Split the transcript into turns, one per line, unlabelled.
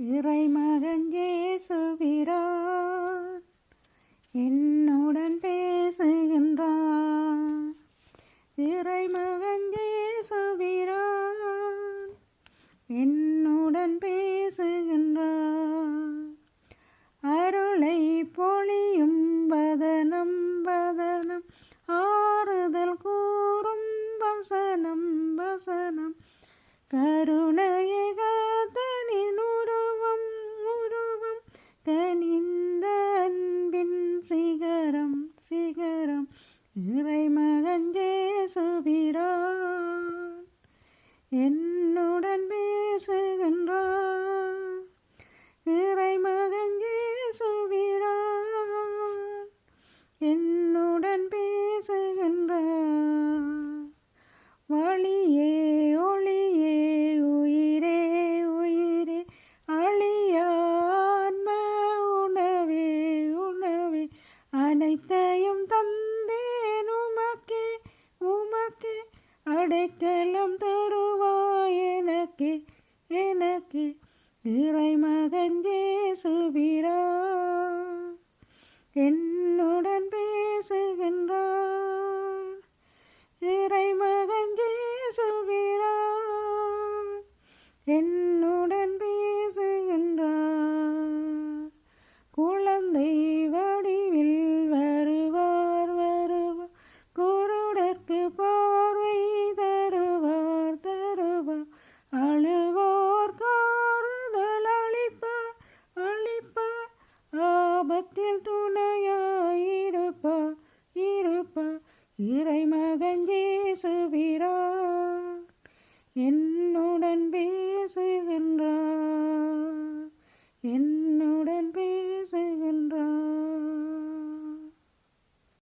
இறை இயேசுவிரான் என்னுடன் பேசுகின்றார். இறை இயேசுவிரான் என்னுடன் பேசுகின்றார். அருளை பொழியும் வதனம் வதனம் ஆறுதல் கூறும் வசனம் வசனம் கருணை சிகரம் இறை இறைமகன் ஜேசுவிடான் என்னுடன் பேசுகின்றான் இறைமகன் ஜேசுவிடான் என்னுடன் பேசுகின்றான் வழியே ஒளியே உயிரே உயிரே அழியான்ம உணவே உணவே அனைத்த அடைக்கலம் தருவாய் எனக்கு எனக்கு. இறை மகன் ஜேசுவிரா என் அழுவோர் காறுதல் அழிப்ப அழிப்ப ஆபத்தில் துணையாயிருப்ப இருப்ப இறைமகன் ஜேசுகிறார் என்னுடன் பேசுகின்றார். என்